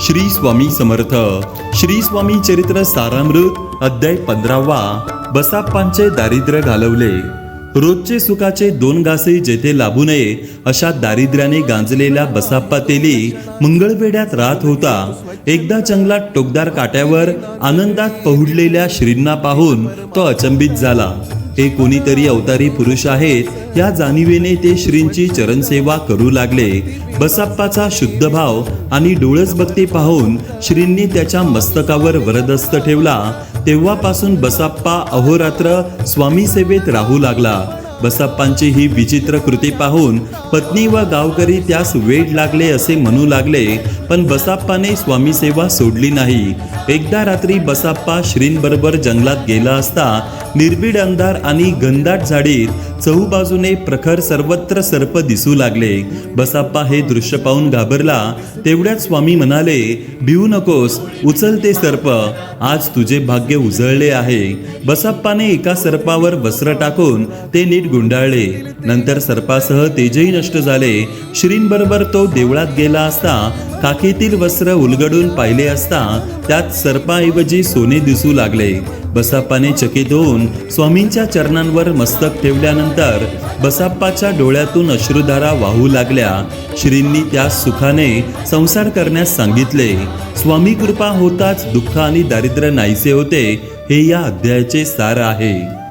श्री स्वामी समर्थ. श्री स्वामी चरित्र सारामृत अध्याय पंधरावा. बसाप्पांचे दारिद्र्य घालवले. रोजचे सुखाचे दोन घासे जेथे लाभू नये अशा दारिद्र्याने गांजलेल्या बसाप्पा तेली मंगळवेड्यात राहत होता. एकदा जंगलात टोकदार काट्यावर आनंदात पहुडलेल्या श्रींना पाहून तो अचंबित झाला. हे कोणीतरी अवतारी पुरुष आहेत. या जाणीवेने ते श्रींची चरणसेवा करू लागले. बसाप्पाचा शुद्ध भाव आणि डोळस भक्ती पाहून श्रींनी त्याच्या मस्तकावर वरदस्त ठेवला. तेव्हापासून बसाप्पा अहोरात्र स्वामी सेवेत राहू लागला. बसाप्पांची ही विचित्र कृती पाहून पत्नी व गावकरी त्यास वेड लागले असे म्हणू लागले पण बसाप्पाने स्वामी सेवा सोडली नाही. एकदा रात्री बसाप्पा श्रींबरोबर जंगलात गेला असता निर्भीड अंधार आणि गंधाट झाडीत चहूबाजूने प्रखर सर्वत्र सर्प दिसू लागले. बसाप्पा हे दृश्य पाहून घाबरला. तेवढ्यात स्वामी म्हणाले भिवू नकोस उचल ते सर्प. आज तुझे भाग्य उजळले आहे. बसाप्पाने एका सर्पावर वस्त्र टाकून ते नीट गुंडाळले. नंतर सर्पासह तेजही नष्ट झाले. श्रींबरोबर तो देवळात गेला असता काखेतील वस्त्र उलगडून पाहिले असता त्यात सर्पाऐवजी सोने दिसू लागले. बसाप्पाने चकित होऊन स्वामींच्या चरणांवर मस्तक ठेवल्यानंतर बसाप्पाच्या डोळ्यातून अश्रुधारा वाहू लागल्या. श्रींनी त्या सुखाने संसार करण्यास सांगितले. स्वामी कृपा होताच दुःख आणि दारिद्र्य नाहीसे होते हे या अध्यायाचे सार आहे.